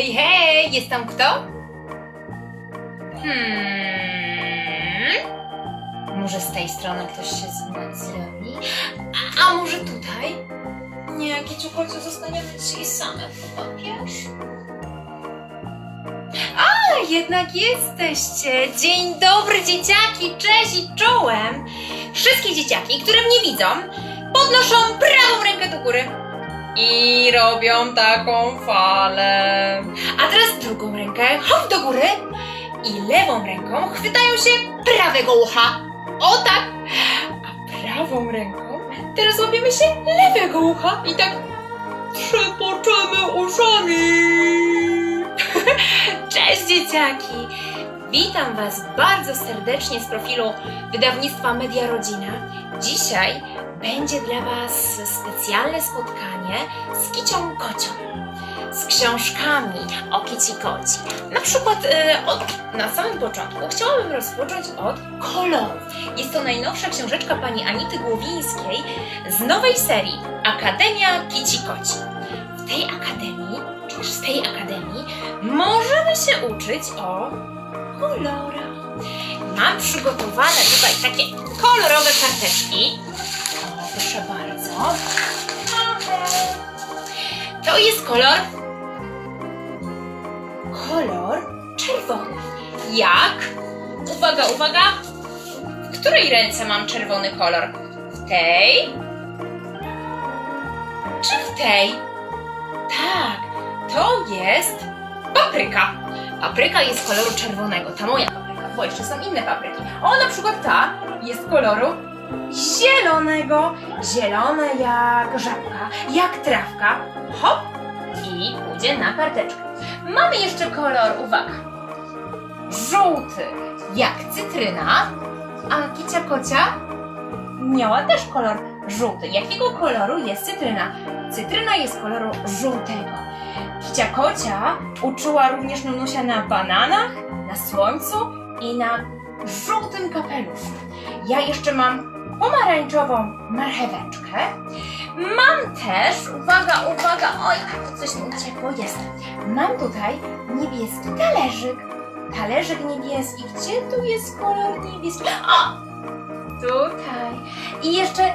Hej, hej, jest tam kto? Hmm. Może z tej strony ktoś się z- zjawi? A, a może tutaj? Nie, Kiciu, chodź, zostaniemy dzisiaj same, wiesz? A, jednak jesteście! Dzień dobry, dzieciaki! Cześć i czołem! Wszystkie dzieciaki, które mnie widzą, podnoszą prawą rękę do góry i robią taką falę. A teraz drugą rękę hop do góry i lewą ręką chwytają się prawego ucha. O tak! A prawą ręką teraz łapiemy się lewego ucha i tak trzepoczemy uszami. Cześć dzieciaki! Witam Was bardzo serdecznie z profilu wydawnictwa Media Rodzina. Dzisiaj będzie dla Was specjalne spotkanie z Kicią Kocią. Z książkami o Kici Koci. Na przykład e, od, na samym początku chciałabym rozpocząć od kolorów. Jest to najnowsza książeczka pani Anity Głowińskiej z nowej serii Akademia Kici Koci. W tej akademii, czy też z tej akademii, możemy się uczyć o kolorach. Mam przygotowane tutaj takie kolorowe karteczki. Proszę bardzo. To jest kolor. Kolor czerwony. Jak? Uwaga, uwaga. W której ręce mam czerwony kolor? W tej? Czy w tej? Tak, to jest papryka. Papryka jest koloru czerwonego, ta moja papryka, bo jeszcze są inne papryki. O, na przykład ta jest koloru zielonego. Zielone jak żabka, jak trawka. Hop i pójdzie na karteczkę. Mamy jeszcze kolor, uwaga, żółty jak cytryna, a kicia kocia miała też kolor żółty. Jakiego koloru jest cytryna? Cytryna jest koloru żółtego. Kicia kocia uczyła również Nunusia na bananach, na słońcu i na żółtym kapeluszu. Ja jeszcze mam pomarańczową marcheweczkę. Mam też, uwaga, uwaga, oj, coś mi uciekło, jest. Mam tutaj niebieski talerzyk. Talerzyk niebieski. Gdzie tu jest kolor niebieski? O! Tutaj. I jeszcze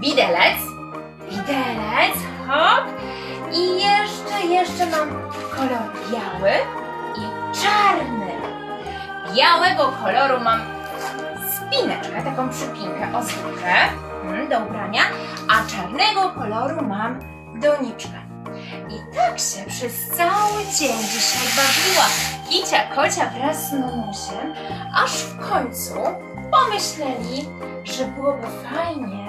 widelec. Widelec, hop. I jeszcze, jeszcze mam kolor biały i czarny. Białego koloru mam spineczkę, taką przypinkę, ozdóbkę mm, do ubrania, a czarnego koloru mam doniczkę. I tak się przez cały dzień dzisiaj bawiła Kicia Kocia wraz z Nunusiem, aż w końcu pomyśleli, że byłoby fajnie,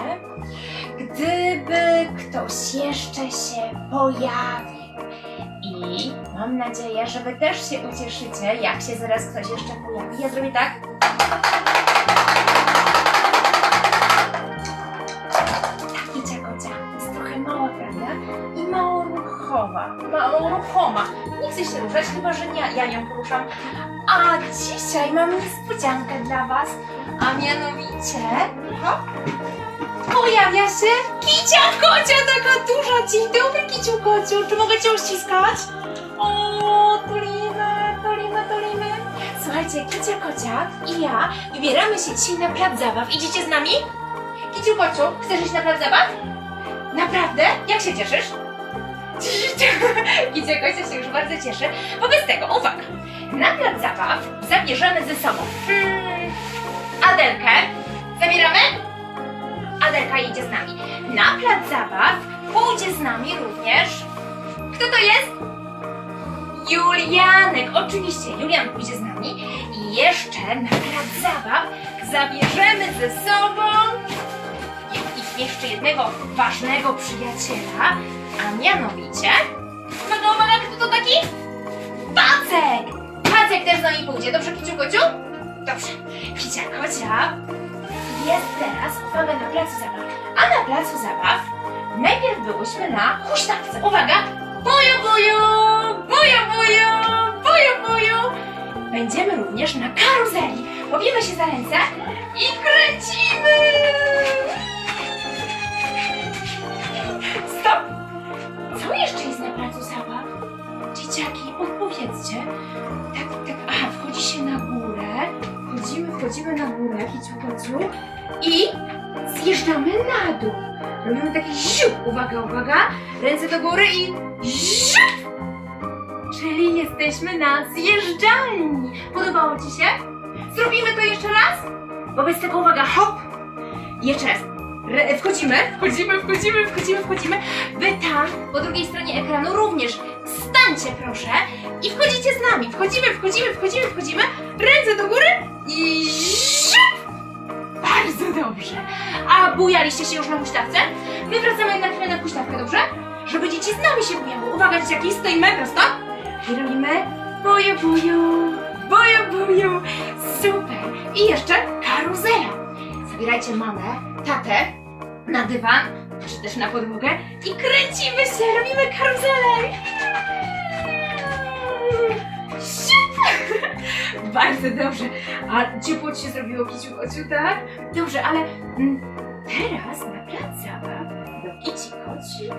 gdyby ktoś jeszcze się pojawił. I mam nadzieję, że Wy też się ucieszycie, jak się zaraz ktoś jeszcze pojawi. Ja zrobię tak. Ruchoma. Nie chce się ruszać, chyba że ja, ja ją poruszam. A dzisiaj mam niespodziankę dla Was, a mianowicie... Hop, pojawia się kicia kocia, taka duża. Dzień dobry, kiciu kociu, czy mogę Cię uściskać? O, tulimy, tulimy, tulimy. Słuchajcie, kicia kocia i ja wybieramy się dzisiaj na plac zabaw. Idziecie z nami? Kiciu kociu, chcesz iść na plac zabaw? Naprawdę? Jak się cieszysz? Kicia kocia się już bardzo cieszy. Wobec tego, uwaga, na plac zabaw zabierzemy ze sobą hmm, Adelkę. Zabieramy? Adelka jedzie z nami. Na plac zabaw pójdzie z nami również. Kto to jest? Julianek. Oczywiście, Julian pójdzie z nami. I jeszcze na plac zabaw zabierzemy ze sobą i- i jeszcze jednego ważnego przyjaciela, a mianowicie. Uwaga, uwaga, kto to taki? Pacek! Pacek też z nami pójdzie. Dobrze, Kiciu Kociu? Dobrze. Kicia Kocia jest teraz, uwaga, na placu zabaw. A na placu zabaw najpierw byłyśmy na huśtawce. Uwaga! Buju, buju! Buju, buju! Buju, buju! Będziemy również na karuzeli. Łapiemy się za ręce i kręcimy! jeszcze jest na placu zabaw? Dzieciaki, odpowiedzcie. Tak, tak, aha, wchodzi się na górę. Wchodzimy, wchodzimy na górę, kiciu, kociu. I zjeżdżamy na dół. Robimy taki ziup, uwaga, uwaga. Ręce do góry i ziup. Czyli jesteśmy na zjeżdżalni. Podobało Ci się? Zrobimy to jeszcze raz? Wobec tego uwaga, hop. Jeszcze raz. Re- wchodzimy, wchodzimy, wchodzimy, wchodzimy, wchodzimy. Wy tam, po drugiej stronie ekranu również stańcie proszę i wchodzicie z nami. Wchodzimy, wchodzimy, wchodzimy, wchodzimy. Ręce do góry i ziup! Bardzo dobrze. A bujaliście się już na huśtawce? My wracamy na chwilę na huśtawkę, dobrze? Żeby dzieci z nami się bujały. Uwaga, dzieciaki, stoimy prosto. I robimy buju, buju, buju, buju. Super. I jeszcze karuzela. Zabierajcie mamę, tatę na dywan, czy też na podłogę i kręcimy się, robimy karuzelę. Bardzo dobrze. A ciepło ci się zrobiło, kiciu kociu, tak? Dobrze, ale mm, teraz na plac do kici koci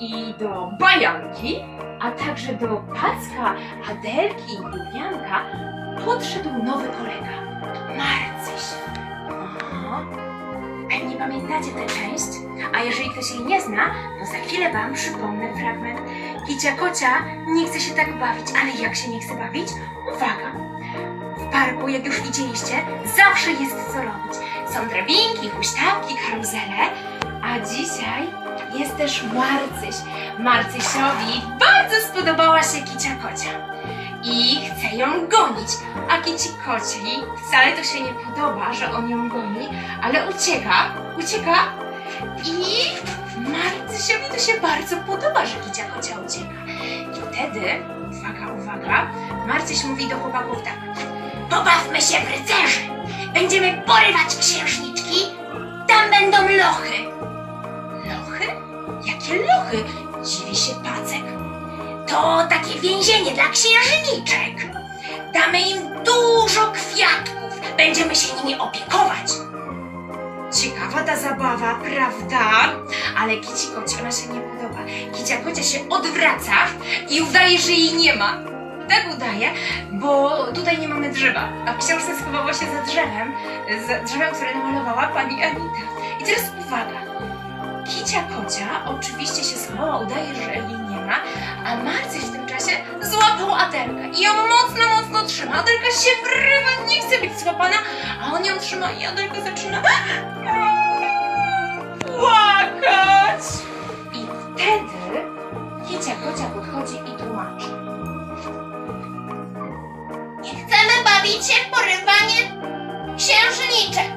i do bajanki, a także do Packa, Adelki i Julianka podszedł nowy kolega, Marcyś. Aha. Pamiętacie tę część, a jeżeli ktoś jej nie zna, to za chwilę wam przypomnę fragment. Kicia Kocia nie chce się tak bawić, ale jak się nie chce bawić? Uwaga! W parku, jak już widzieliście, zawsze jest co robić. Są drabinki, huśtawki, karuzele, a dzisiaj jest też Marcyś. Marcysiowi bardzo spodobała się Kicia Kocia i chce ją gonić, a Kici Koci wcale to się nie podoba, że on ją goni, ale ucieka, ucieka i Marcysiowi to się bardzo podoba, że Kicia Kocia ucieka. I wtedy, uwaga, uwaga, Marcyś mówi do chłopaków tak. Pobawmy się w rycerzy! Będziemy porywać księżniczki, tam będą lochy. Lochy? Jakie lochy? Dziwi się Pacek. To takie więzienie dla księżniczek. Damy im dużo kwiatków. Będziemy się nimi opiekować. Ciekawa ta zabawa, prawda? Ale Kici Koci ona się nie podoba. Kicia Kocia się odwraca i udaje, że jej nie ma. Tak udaje, bo tutaj nie mamy drzewa. A w książce schowało się za drzewem, za drzewem, które namalowała pani Anita. I teraz uwaga. Kicia Kocia oczywiście się schowała, udaje, że jej nie a Marcyś w tym czasie złapał Adelkę i ją mocno, mocno trzyma. Adelka się wrywa, nie chce być złapana, a on ją trzyma i Adelka zaczyna płakać. I wtedy Kicia Kocia podchodzi i tłumaczy. Nie chcemy bawić się w porywanie księżniczek,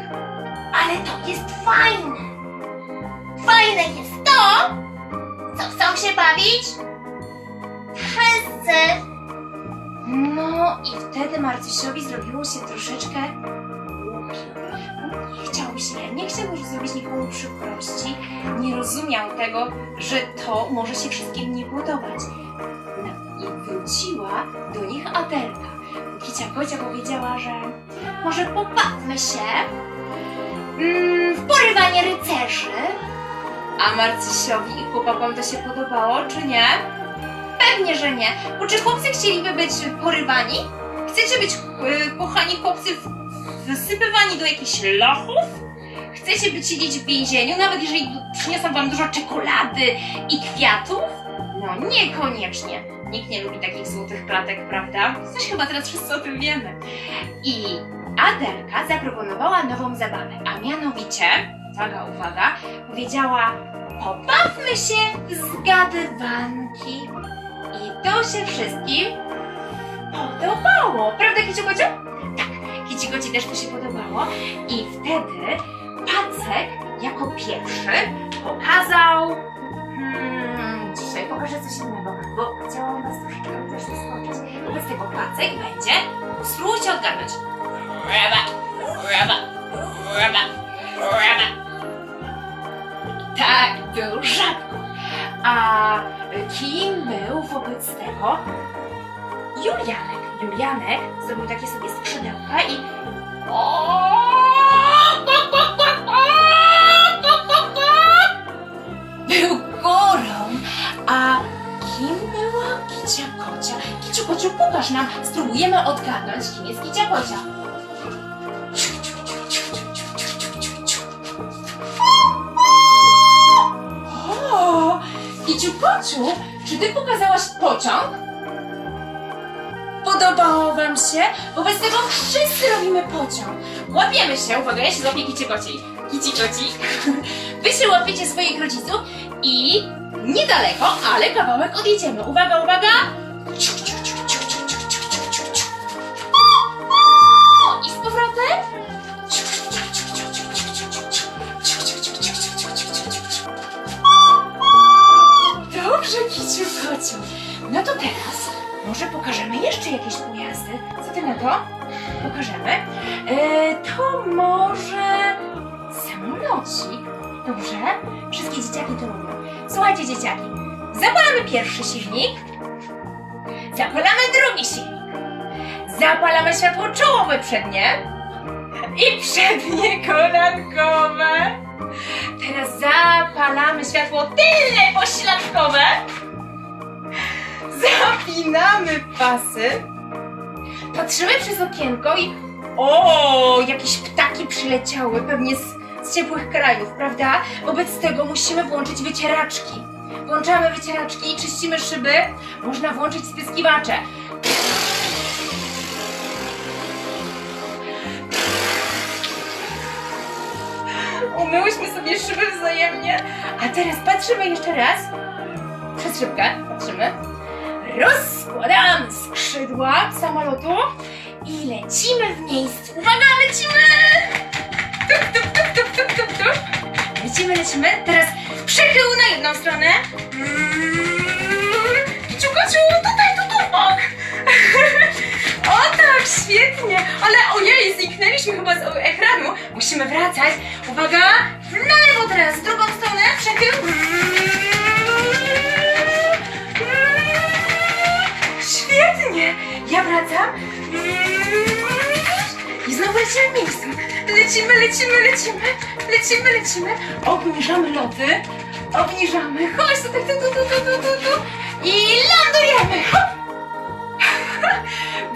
ale to jest fajne. Fajne jest to, się bawić wszyscy. No i wtedy Marcysiowi zrobiło się troszeczkę. Nie chciał się, nie chciał już zrobić nikomu przykrości, nie rozumiał tego, że to może się wszystkim nie podobać. No i wróciła do nich Adelka. Kicia Kocia powiedziała, że może pobawmy się mm, w porywanie rycerzy. A Marcysiowi i chłopakom to się podobało, czy nie? Pewnie, że nie. Bo czy chłopcy chcieliby być porywani? Chcecie być, yy, kochani chłopcy, w- wsypywani do jakichś lochów? Chcecie być siedzieć w więzieniu, nawet jeżeli przyniosą wam dużo czekolady i kwiatów? No niekoniecznie. Nikt nie lubi takich złotych klatek, prawda? Coś chyba teraz wszyscy o tym wiemy. I Adelka zaproponowała nową zabawę, a mianowicie, uwaga, uwaga, powiedziała pobawmy się w zgadywanki. I to się wszystkim podobało. Prawda, Kiciu Kociu? Tak, Kici Koci też to się podobało. I wtedy Pacek jako pierwszy pokazał... Hmm, dzisiaj pokażę coś innego, bo chciałam was troszeczkę też zaskoczyć. Wobec tego Pacek będzie... Spróbujcie odgadnąć. Raba, Janek zrobił takie sobie skrzydełka i... Był górą, a kim była Kicia Kocia? Kiciu Kociu, pokaż nam, spróbujemy odgadnąć, kim jest Kicia Kocia. O, Kiciu Kociu, czy ty pokazałaś pociąg? Się? Wobec tego wszyscy robimy pociąg. Łapiemy się, uwaga, ja się złapię kici koci. Kici koci. Wy się łapiecie swoich rodziców i niedaleko, ale kawałek odjedziemy. Uwaga, uwaga! I z powrotem. Dobrze, kiciu kociu. No to teraz może pokażemy jeszcze jakieś pojazdy. Co ty na to? Pokażemy. E, to może samolocik. Dobrze? Wszystkie dzieciaki to lubią. Słuchajcie, dzieciaki. Zapalamy pierwszy silnik. Zapalamy drugi silnik. Zapalamy światło czołowe przednie. I przednie kolankowe. Teraz zapalamy światło tylne pośladkowe. Zapinamy pasy. Patrzymy przez okienko i o, jakieś ptaki przyleciały, pewnie z, z ciepłych krajów, prawda? Wobec tego musimy włączyć wycieraczki. Włączamy wycieraczki i czyścimy szyby. Można włączyć spyskiwacze. Umyłyśmy sobie szyby wzajemnie. A teraz patrzymy jeszcze raz. Przez szybkę patrzymy. Rozkładamy skrzydła samolotu i lecimy w miejscu. Uwaga, lecimy! Tup, tup, tup, tup, tup, tup, tup. Lecimy, lecimy. Teraz przechył na jedną stronę. Kiciu, kociu, tutaj, tu, tu, bok. O tak, świetnie! Ale ojej, zniknęliśmy chyba z ekranu. Musimy wracać. Uwaga! W lewo teraz, w drugą stronę. Przechył. Świetnie! Ja wracam. I znowu lecimy w miejscu. Lecimy, lecimy, lecimy. Lecimy, lecimy. Obniżamy loty. Obniżamy. Chodź tutaj, tu, tu, tu, tu, tu, tu. I lądujemy.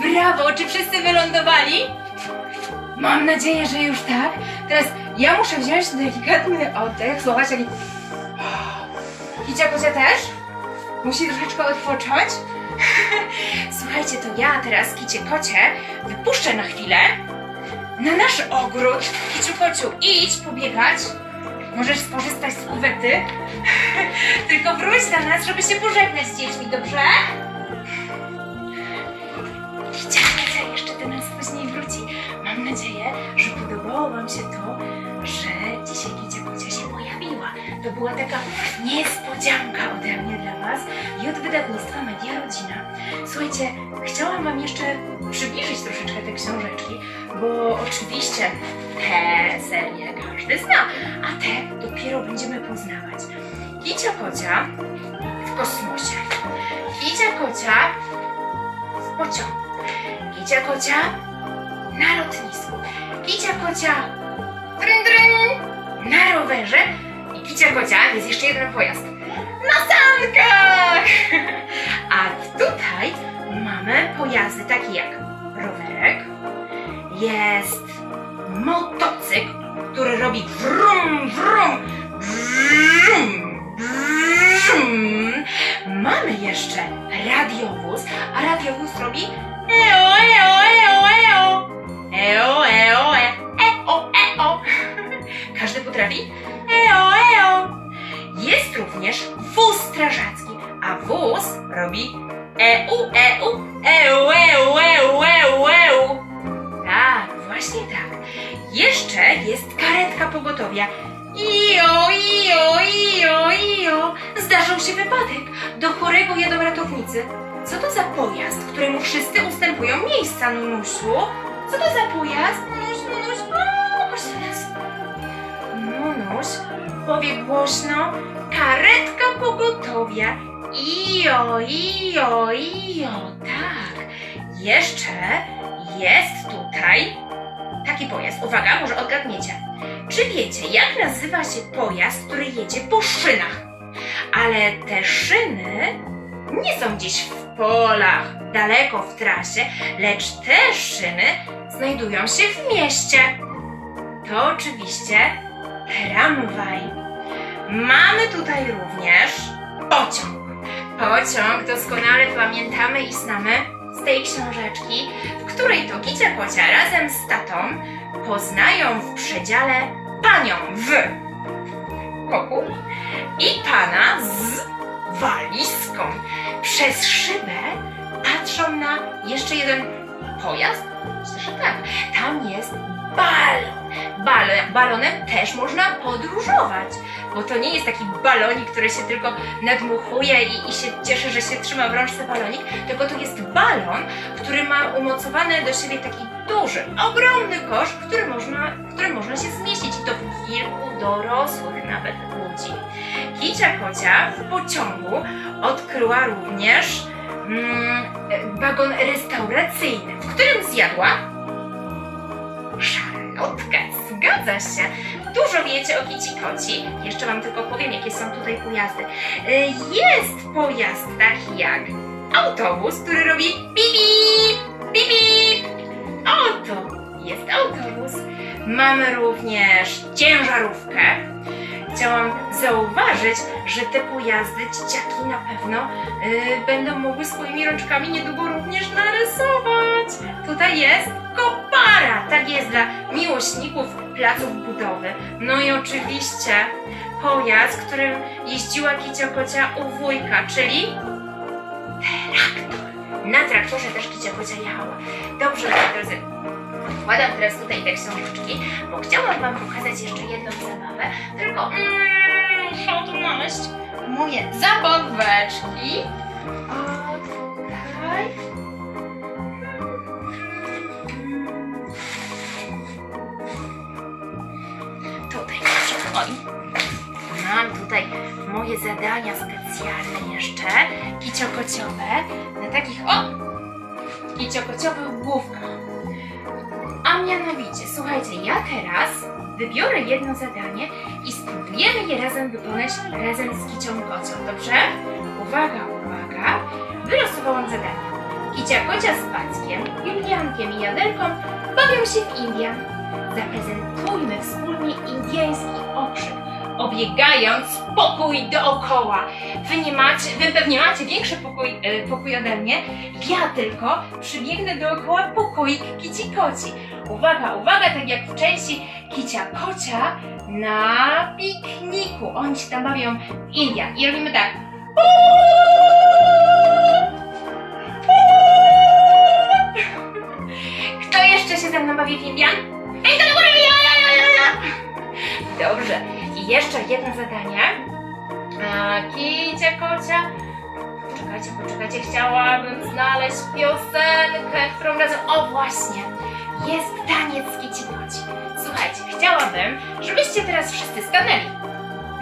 Brawo! Czy wszyscy wylądowali? Mam nadzieję, że już tak. Teraz ja muszę wziąć delikatny oddech, złapać taki... Kocia też? Musi troszeczkę odpocząć. Słuchajcie, to ja teraz, Kicie Kocie, wypuszczę na chwilę na nasz ogród. Kiciu Kociu, idź pobiegać. Możesz skorzystać z kuwety. Tylko wróć do nas, żeby się pożegnać z dziećmi, dobrze? Kicia Kocia jeszcze do nas później wróci. Mam nadzieję, że podobało Wam się to, że dzisiaj To była taka niespodzianka ode mnie dla Was i od wydawnictwa Media Rodzina. Słuchajcie, chciałam Wam jeszcze przybliżyć troszeczkę te książeczki, bo oczywiście te serie każdy zna, a te dopiero będziemy poznawać. Kicia Kocia w kosmosie. Kicia Kocia w pociągu. Kicia Kocia na lotnisku. Kicia Kocia dryn, dryn, na rowerze. Kicia Kocia jest jeszcze jeden pojazd. Na sankach! A tutaj mamy pojazdy takie jak rowerek, jest motocykl, który robi wrum, wrum, wrum, wrum. Mamy jeszcze radiowóz, a radiowóz robi eo, eo, eo, eo. Eo, eo, e, eo, eo. Każdy potrafi? Eo, eo. Jest również wóz strażacki, a wóz robi eu, eu, eu, eu, eu, eu, eu. Tak, właśnie tak. Jeszcze jest karetka pogotowia. Ijo, ijo, ijo, ijo. Zdarzył się wypadek. Do chorego jadą ratownicy. Co to za pojazd, któremu wszyscy ustępują miejsca, Nunusiu? Co to za pojazd? Nunuś, Nunuś, do nas. Nunuś powie głośno karetka pogotowia. Ijo, ijo, ijo, tak. Jeszcze jest tutaj taki pojazd. Uwaga, może odgadniecie. Czy wiecie, jak nazywa się pojazd, który jedzie po szynach? Ale te szyny nie są gdzieś w polach, daleko w trasie, lecz te szyny znajdują się w mieście. To oczywiście tramwaj. Mamy tutaj również pociąg. pociąg doskonale pamiętamy i znamy z tej książeczki, w której to Kicia Kocia razem z tatą poznają w przedziale panią w koku i pana z walizką. Przez szybę patrzą na jeszcze jeden pojazd? Myślę, że tak. Tam jest balon. Bal balonem też można podróżować, bo to nie jest taki balonik, który się tylko nadmuchuje i, i się cieszy, że się trzyma w rączce balonik, tylko to jest balon, który ma umocowany do siebie taki duży, ogromny kosz, w który można, w którym można się zmieścić i to w kilku dorosłych nawet ludzi. Kicia Kocia w pociągu odkryła również mm, wagon restauracyjny, w którym zjadła szarlotkę. Zgadza się. Dużo wiecie o Kici Koci. Jeszcze wam tylko powiem, jakie są tutaj pojazdy. Y, Jest pojazd taki jak autobus, który robi bibi, bibi. Oto jest autobus. Mamy również ciężarówkę. Chciałam zauważyć, że te pojazdy dzieciaki na pewno y, będą mogły swoimi rączkami niedługo również narysować. Tutaj jest kopara, tak jest dla miłośników placów budowy. No i oczywiście pojazd, którym jeździła Kicia Kocia u wujka, czyli traktor. Na traktorze też Kicia Kocia jechała. Dobrze, drodzy, Wkładam teraz tutaj te książeczki, bo chciałam Wam pokazać jeszcze jedną zabawę, tylko mm, muszę znaleźć moje zabaweczki. O, tutaj. Tutaj proszę. Mam tutaj moje zadania specjalne jeszcze, kiciokociowe, na takich, o, kiciokociowych główkach. A mianowicie, słuchajcie, ja teraz wybiorę jedno zadanie i spróbujemy je razem wykonać razem z Kicią Kocią, dobrze? Uwaga, uwaga. Wylosowałam zadanie. Kicia Kocia z Packiem, Juliankiem i Jadelką bawią się w Indian. Zaprezentujmy wspólnie indyjski okrzyk, obiegając pokój dookoła. Wy nie macie, wy pewnie macie większy pokój, e, pokój ode mnie. Ja tylko przybiegnę dookoła pokoik Kici Koci. Uwaga, uwaga, tak jak w części Kicia Kocia na pikniku. Oni się tam bawią w Indian. I robimy tak. Piosenkę, którą razem... O, właśnie! Jest taniec z. Słuchajcie, chciałabym, żebyście teraz wszyscy stanęli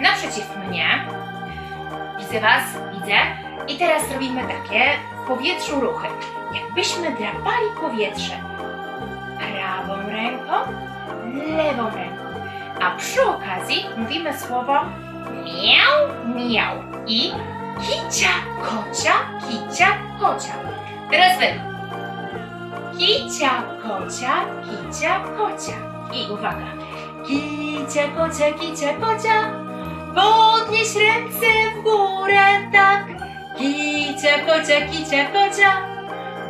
naprzeciw mnie. Widzę was, widzę. I teraz robimy takie w powietrzu ruchy. Jakbyśmy drapali powietrze prawą ręką, lewą ręką. A przy okazji mówimy słowo miau, miau i kicia, kocia, kicia, kocia. Teraz wy. Kicia, kocia, kicia, kocia. I uwaga. Kicia, kocia, kicia, kocia. Podnieś ręce w górę, tak. Kicia, kocia, kicia, kocia.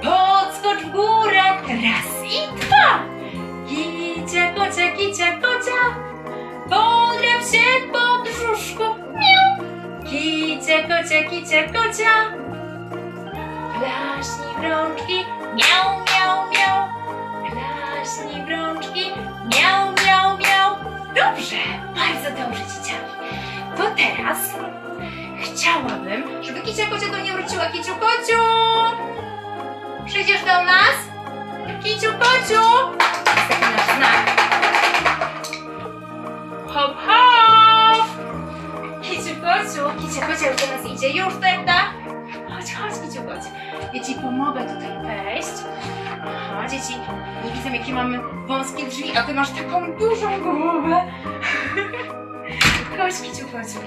Podskocz w górę, raz i dwa. Kicia, kocia, kicia, kocia. Podrap się po brzuszku, miau. Kicia, kocia, kicia, kocia. Klaśnij w rączki, miau, miau, miau. Klaśnij w rączki, miau, miau, miau. Dobrze, bardzo dobrze, dzieciaki. To teraz chciałabym, żeby Kicia Kocia do mnie wróciła. Kiciu Kociu! Przyjdziesz do nas? Kiciu Kociu! Jest znak. Hop, hop! Kiciu Kociu! Kicia Kocia już do nas idzie. Już, tak? Chodź, chodź, Kiciu Kociu. Ja Ci pomogę tutaj wejść. Aha, dzieci nie widzą, jakie mamy wąskie drzwi, a Ty masz taką dużą głowę. Chodź, Kiciu Kociu.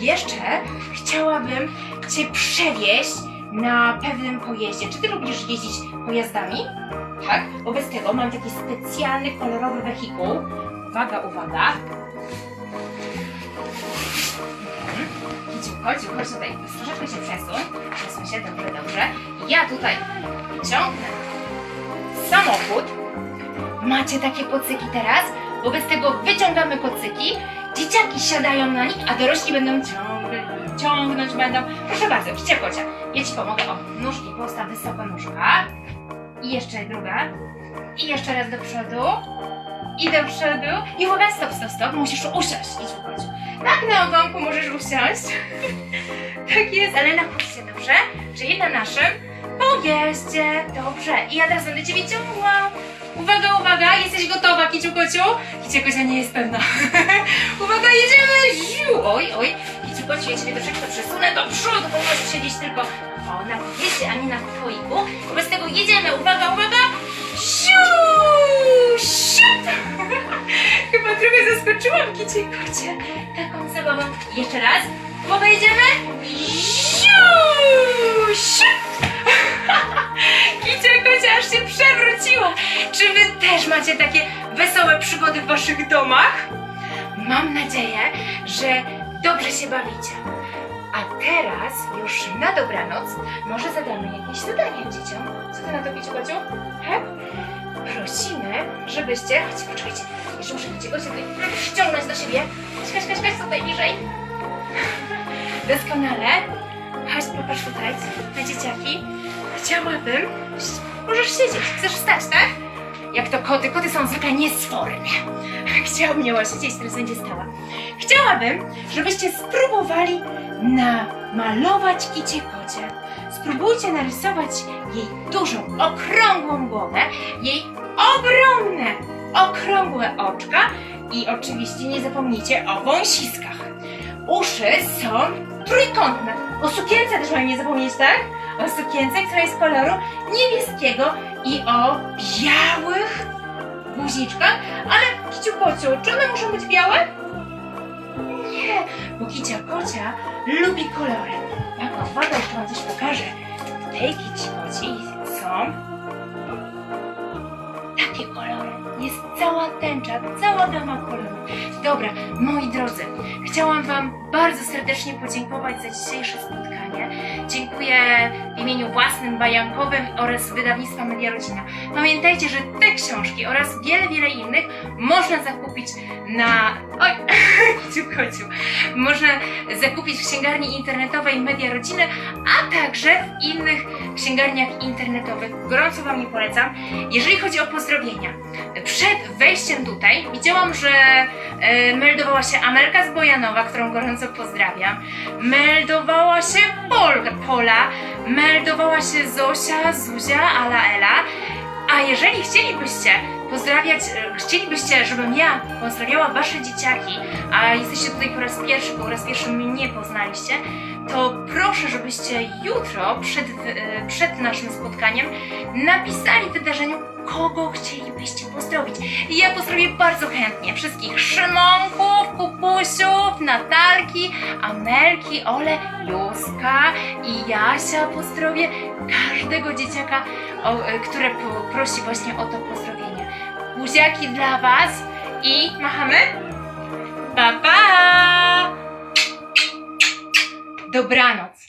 Jeszcze chciałabym Cię przewieźć na pewnym pojeździe. Czy Ty lubisz jeździć pojazdami? Tak? Wobec tego mam taki specjalny, kolorowy wehikuł. Uwaga, uwaga. Kiciu, chodź, chodź tutaj, troszeczkę się przesuń. Przesuń się, dobrze, dobrze. Ja tutaj ciągnę samochód. Macie takie kocyki teraz? Wobec tego wyciągamy kocyki, dzieciaki siadają na nich, a dorośli będą ciągnąć, ciągnąć będą. Proszę bardzo, kicia kocia. Ja ci pomogę. O, nóżki, postaw wysoko nóżka. I jeszcze druga. I jeszcze raz do przodu. I do przodu. I uwaga, stop, stop, stop. Musisz usiąść. Idź końcu. Tak, na ogonku możesz usiąść. tak jest, ale na kursie, dobrze? Czyli na naszym pojeździe. Dobrze. I ja teraz będę ciebie ciągła. Uwaga, uwaga, jesteś gotowa, Kiciu Kociu? Kicia Kocia nie jest pewna. uwaga, jedziemy! Ziu! Oj, oj. Kiciu Kociu, ja ciebie troszeczkę przesunę do przodu, bo możesz siedzieć tylko o, na pojeździe, a nie na pokoiku. Wobec tego jedziemy. Zaskoczyłam Kicie Kocie taką zabawą. Jeszcze raz. Uwaga, jedziemy! Siu! Siup! Kicia Kocia aż się przewróciła. Czy wy też macie takie wesołe przygody w waszych domach? Mam nadzieję, że dobrze się bawicie. A teraz już na dobranoc może zadamy jakieś zadanie dzieciom. Co ty na to, Kiciu Kociu? He? Prosimy, żebyście... Chodźcie, poczekajcie. Jeszcze muszę Kiciu Kociu tutaj ściągnąć do siebie. Kaś, kaś, kaś, tutaj niżej. Doskonale. Chodź, popatrz tutaj na dzieciaki. Chciałabym... Możesz siedzieć. Chcesz wstać, tak? Jak to koty. Koty są zwykle niesforne. Chciałabym miała siedzieć, teraz będzie stała. Chciałabym, żebyście spróbowali namalować kicie kocie. Spróbujcie narysować jej dużą, okrągłą głowę, jej ogromne, okrągłe oczka i oczywiście nie zapomnijcie o wąsiskach. Uszy są trójkątne. O sukience też mamy nie zapomnieć, tak? O sukience, która jest koloru niebieskiego i o białych guziczkach. Ale kiciu kociu, czy one muszą być białe? Nie, bo kicia kocia lubi kolory. Taka uwaga, jeszcze wam coś pokażę. W tej kici koci są takie kolory. Jest cała tęcza, cała gama kolorów. Dobra, moi drodzy, chciałam Wam bardzo serdecznie podziękować za dzisiejsze spotkanie. Dziękuję w imieniu własnym, bajankowym oraz wydawnictwa Media Rodzina. Pamiętajcie, że te książki oraz wiele, wiele innych można zakupić na... Oj, kiciu kociu. Można zakupić w księgarni internetowej Media Rodziny, a także w innych księgarniach internetowych. Gorąco Wam je polecam. Jeżeli chodzi o pozdrowienia, przed wejściem tutaj widziałam, że e, meldowała się Amelka z Bojanowa, którą gorąco pozdrawiam. Meldowała się Polka, Pola, meldowała się Zosia, Zuzia, Ala, Ela. A jeżeli chcielibyście pozdrawiać, e, chcielibyście, żebym ja pozdrawiała wasze dzieciaki, a jesteście tutaj po raz pierwszy, po raz pierwszy mnie poznaliście, to proszę, żebyście jutro przed, e, przed naszym spotkaniem napisali wydarzeniu, kogo chcielibyście pozdrowić. Ja pozdrowię bardzo chętnie wszystkich Szymonków, Kupusiów, Natalki, Amelki, Ole, Józka i Jasia pozdrowię każdego dzieciaka, e, które prosi właśnie o to pozdrowienie. Buziaki dla Was i machamy? Pa, pa! Dobranoc!